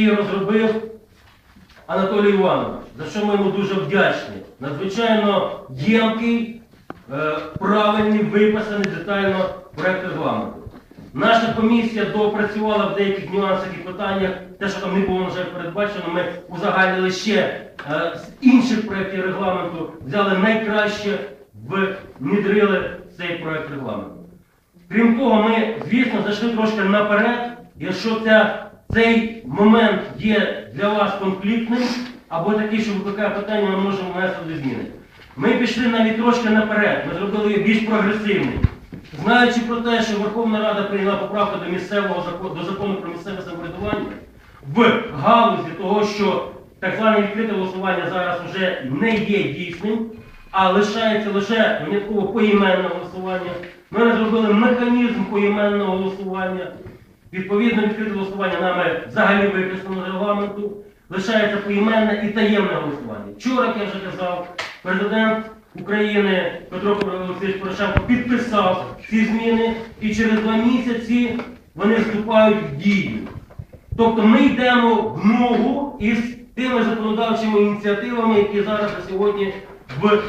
Її розробив Анатолій Іванович, за що ми йому дуже вдячні. Надзвичайно ємкий, е, правильний, виписаний детально проект регламенту. Наша комісія доопрацювала в деяких нюансах і питаннях, те, що там не було, жаль, передбачено, ми узагальнили ще е, з інших проєктів регламенту, взяли найкраще, внідрили цей проект регламенту. Крім того, ми, звісно, зайшли трошки наперед. Якщо ця, цей момент є для вас конфліктним, або такий, що викликає питання, ми можемо внести до зміни. Ми пішли навіть трошки наперед, ми зробили його більш прогресивним. Знаючи про те, що Верховна Рада прийняла поправку до місцевого закону, до закону про місцеве самоврядування, в галузі того, що так зване відкрите голосування зараз вже не є дійсним, а лишається лише винятково поіменне голосування. Ми розробили механізм поіменного голосування. Відповідно, відкрите голосування нами взагалі з регламенту. Лишається поіменне і таємне голосування. Вчора, як я вже казав, президент України Петро Олексійович Порошенко підписав ці зміни, і через два місяці вони вступають в дію. Тобто ми йдемо в ногу із тими законодавчими ініціативами, які зараз сьогодні в, е,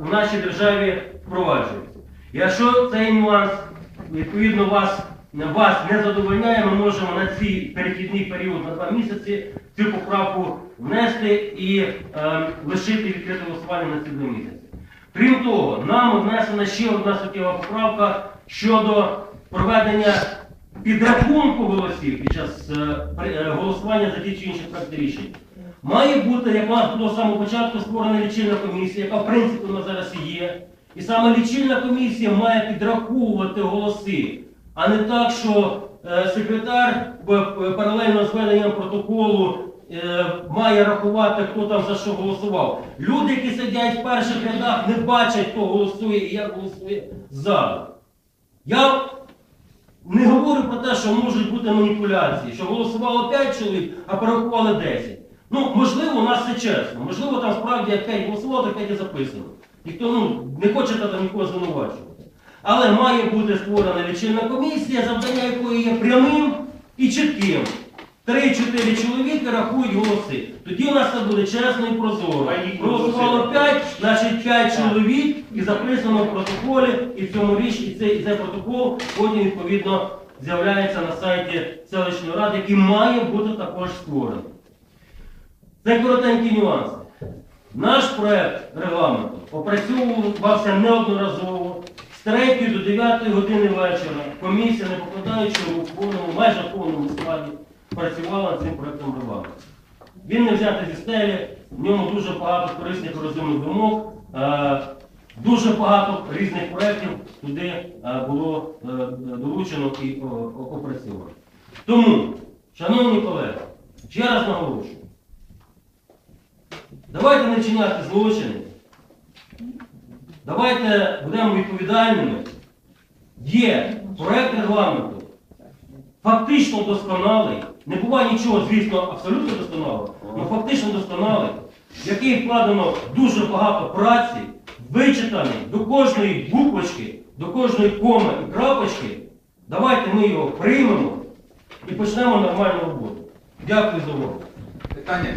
в нашій державі впроваджуються. Якщо цей нюанс відповідно вас, вас не задовольняє, ми можемо на цей перехідний період на два місяці цю поправку внести і е, лишити відкрите голосування на ці два місяці. Крім того, нам внесена ще одна суттєва поправка щодо проведення підрахунку голосів під час е, е, голосування за ті чи інші проекти рішень. Має бути, як у нас було з самого початку створена лічильна комісія, яка в принципі у нас зараз і є. І саме лічильна комісія має підраховувати голоси, а не так, що е, секретар в- паралельно з веденням протоколу е, має рахувати, хто там за що голосував. Люди, які сидять в перших рядах, не бачать, хто голосує і як голосує ззаду. Я не говорю про те, що можуть бути маніпуляції, що голосувало 5 чоловік, а порахували 10. Ну, можливо, у нас все чесно. Можливо, там справді як 5 голосувало, так 5 і записано. Ніхто ну, не хоче там нікого звинувачувати. Але має бути створена лічильна комісія, завдання якої є прямим і чітким. Три-чотири чоловіки рахують голоси. Тоді у нас це буде чесно і прозоро. Голосувало 5, значить 5 чоловік і записано в протоколі, і в цьому річ, і цей, і цей протокол потім відповідно з'являється на сайті селищної ради, який має бути також створений. Це коротенькі нюанси. Наш проект регламенту опрацьовувався неодноразово з 3 до 9 години вечора. Комісія, не покладаючи в повному, майже повному складі, працювала над цим проектом регламенту. Він не взятий зі стелі, в ньому дуже багато корисних розумних думок, е, дуже багато різних проєктів туди е, було е, долучено і опрацьовано. Тому, шановні колеги, ще раз наголошую. Давайте не вчиняти злочини. Давайте будемо відповідальними. Є проект регламенту, фактично досконалий. Не буває нічого, звісно, абсолютно досконалого, але фактично досконалий, в який вкладено дуже багато праці, вичитаний до кожної буквочки, до кожної коми і крапочки. Давайте ми його приймемо і почнемо нормальну роботу. Дякую за увагу. Питання.